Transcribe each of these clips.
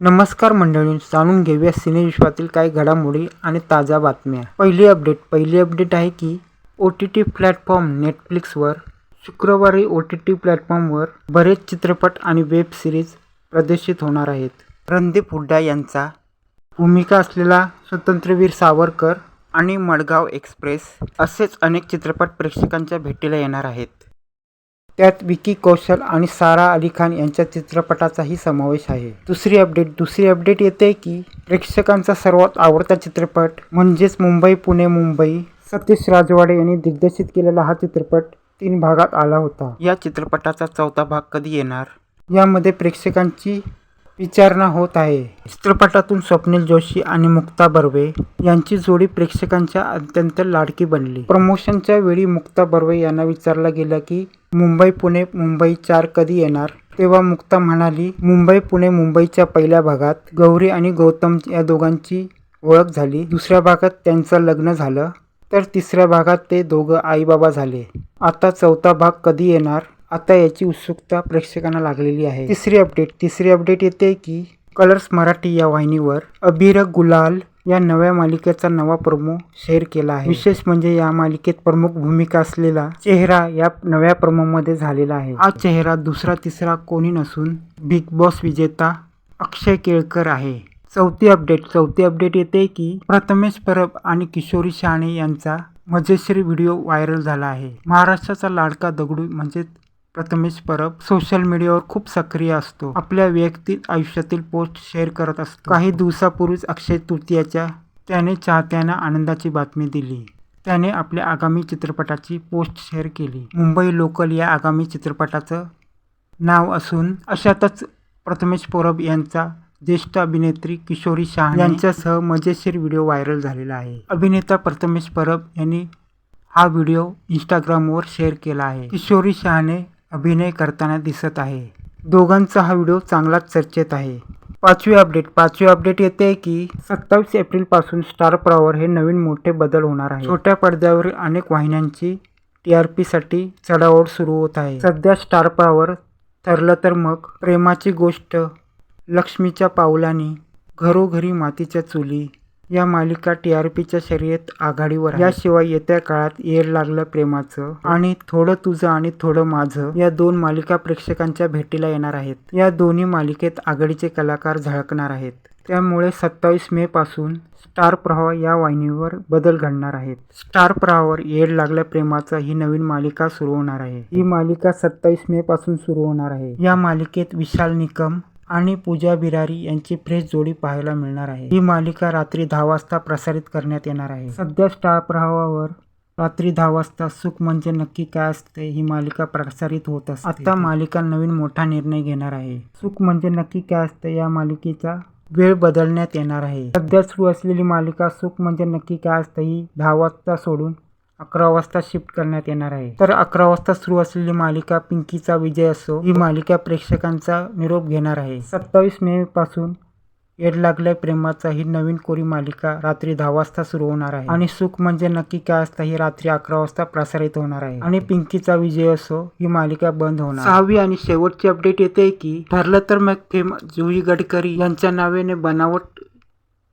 नमस्कार मंडळी जाणून घेऊया सिनेविश्वातील काही घडामोडी आणि ताज्या बातम्या. पहिली अपडेट पहिली अपडेट आहे की ओ टी टी प्लॅटफॉर्म नेटफ्लिक्सवर शुक्रवारी ओ टी टी प्लॅटफॉर्मवर बरेच चित्रपट आणि वेब सिरीज प्रदर्शित होणार आहेत. रणदीप हुड्डा यांचा भूमिका असलेला स्वतंत्रवीर सावरकर आणि मडगाव एक्सप्रेस असेच अनेक चित्रपट प्रेक्षकांच्या भेटीला येणार आहेत. त्यात विकी कौशल आणि सारा अली खान यांच्या चित्रपटाचाही समावेश आहे. दुसरी अपडेट दुसरी अपडेट येते की प्रेक्षकांचा सर्वात आवडता चित्रपट म्हणजेच मुंबई पुणे मुंबई सतीश राजवाडे यांनी दिग्दर्शित केलेला हा चित्रपट तीन भागात आला होता. या चित्रपटाचा चौथा भाग कधी येणार? यामध्ये प्रेक्षकांची विचारणा होत आहे. चित्रपटातून स्वप्नील जोशी आणि मुक्ता बर्वे यांची जोडी प्रेक्षकांच्या अत्यंत लाडकी बनली. प्रमोशनच्या वेळी मुक्ता बर्वे यांना विचारला गेला की मुंबई पुणे मुंबई चार कधी येणार? तेव्हा मुक्ता म्हणाली मुंबई पुणे मुंबईच्या पहिल्या भागात गौरी आणि गौतम या दोघांची ओळख झाली. दुसऱ्या भागात त्यांचं लग्न झालं. तर तिसऱ्या भागात ते दोघं आईबाबा झाले. आता चौथा भाग कधी येणार? आता याची उत्सुकता प्रेक्षकांना लागलेली आहे. तिसरी अपडेट तिसरी अपडेट येते की कलर्स मराठी या वाहिनीवर अबीर गुलाल या नव्या मालिकेचा नवा प्रोमो शेअर केला आहे. विशेष म्हणजे या मालिकेत प्रमुख भूमिका असलेला चेहरा या नव्या प्रोमोमध्ये झालेला आहे. हा चेहरा दुसरा तिसरा कोणी नसून बिग बॉस विजेता अक्षय केळकर आहे. चौथी अपडेट चौथी अपडेट येते की प्रथमेश परब आणि किशोरी शहाणे यांचा मजेशीर व्हिडिओ व्हायरल झाला आहे. महाराष्ट्राचा लाडका दगडू म्हणजेच प्रथमेश परब सोशल मीडियावर खूप सक्रिय असतो. आपल्या वैयक्तिक आयुष्यातील पोस्ट शेअर करत असतो. काही दिवसापूर्वीच अक्षय तृतीयाच्या त्याने चाहत्यांना आनंदाची बातमी दिली. त्याने आपल्या आगामी चित्रपटाची पोस्ट शेअर केली. मुंबई लोकल या आगामी चित्रपटाचं नाव असून अशातच प्रथमेश परब यांचा ज्येष्ठ अभिनेत्री किशोरी शहा यांच्यासह मजेशीर व्हिडिओ व्हायरल झालेला आहे. अभिनेता प्रथमेश परब यांनी हा व्हिडिओ इंस्टाग्रामवर शेअर केला आहे. किशोरी शहाने अभिनय करताना दिसत आहे. दोघांचा हा व्हिडिओ चांगलाच चर्चेत आहे. पाचवी अपडेट पाचवी अपडेट येते की सत्तावीस एप्रिलपासून स्टार प्रॉवर हे नवीन मोठे बदल होणार आहे. छोट्या पडद्यावरील अनेक वाहिन्यांची टी आर पीसाठी चढाओढ सुरू होत आहे. सध्या स्टार प्रॉवर ठरलं तर मग प्रेमाची गोष्ट लक्ष्मीच्या पावलांनी घरोघरी मातीच्या चुली या मालिका टी आर पीच्या शर्यत आघाडीवर आहे. याशिवाय येत्या काळात येर लागलं प्रेमाचं आणि थोडं तुझं आणि थोडं माझं या दोन मालिका प्रेक्षकांच्या भेटीला येणार आहेत. या दोन्ही मालिकेत आघाडीचे कलाकार झळकणार आहेत. त्यामुळे सत्तावीस मे पासून स्टार प्रवाह या वाहिनीवर बदल घडणार आहेत. स्टार प्रवाहवर येड लागल्या प्रेमाचं ही नवीन मालिका सुरू होणार आहे. ही मालिका सत्तावीस मे पासून सुरू होणार आहे. या मालिकेत विशाल निकम आणि पूजा बिरारी यांची फ्रेश जोडी पाहायला मिळणार आहे. ही मालिका रात्री दहा वाजता प्रसारित करण्यात येणार आहे. सध्या स्टार प्रवाहावर रात्री दहा वाजता सुख म्हणजे नक्की काय असते ही मालिका प्रसारित होत असते. आता मालिका नवीन मोठा निर्णय घेणार आहे. सुख म्हणजे नक्की काय असते या मालिकेचा वेळ बदलण्यात येणार आहे. सध्या सुरू असलेली मालिका सुख म्हणजे नक्की काय असतं ही दहा वाजता सोडून अकरा वाजता शिफ्ट करण्यात येणार आहे. तर अकरा वाजता सुरू असलेली मालिका पिंकीचा विजय असो ही मालिका प्रेक्षकांचा निरोप घेणार आहे. सत्तावीस मे पासून येड लागल्या प्रेमाचा ही नवीन कोरी मालिका रात्री दहा वाजता सुरू होणार आहे. आणि सुख म्हणजे नक्की काय असतं ही रात्री अकरा वाजता प्रसारित होणार आहे. आणि पिंकीचा विजय असो ही मालिका बंद होणार सहावी आणि शेवटची अपडेट येते की ठरलं तर मग फेम जुई गडकरी यांच्या नावाने बनावट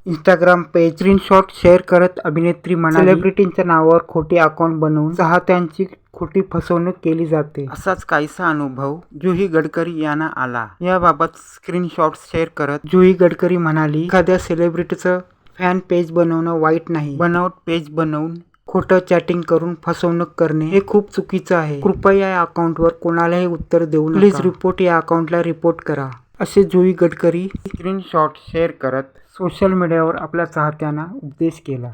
इंस्टाग्राम पेज स्क्रीनशॉट शेअर करत अभिनेत्री म्हणाली सेलिब्रिटींच्या नावावर खोटी अकाउंट बनवून चाहत्यांची खोटी फसवणूक केली जाते. असाच काहीसा अनुभव जुही गडकरी यांना आला. याबाबत स्क्रीनशॉट शेअर करत जुही गडकरी म्हणाली एखाद्या सेलिब्रिटीचं फॅन पेज बनवणं वाईट नाही. बनावट पेज बनवून खोटं चॅटिंग करून फसवणूक करणे हे खूप चुकीचं आहे. कृपया या अकाउंटवर कोणालाही उत्तर देऊ प्लीज रिपोर्ट या अकाउंटला रिपोर्ट करा. असे जुई गडकरी स्क्रीनशॉट शेअर करत सोशल मीडियावर आपल्या चाहत्यांना उपदेश केला.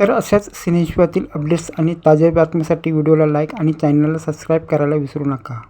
तर अशाच सिनेश्वातील अपडेट्स आणि ताज्या बातम्यांसाठी व्हिडिओला लाईक आणि चॅनलला सबस्क्राईब करायला विसरू नका.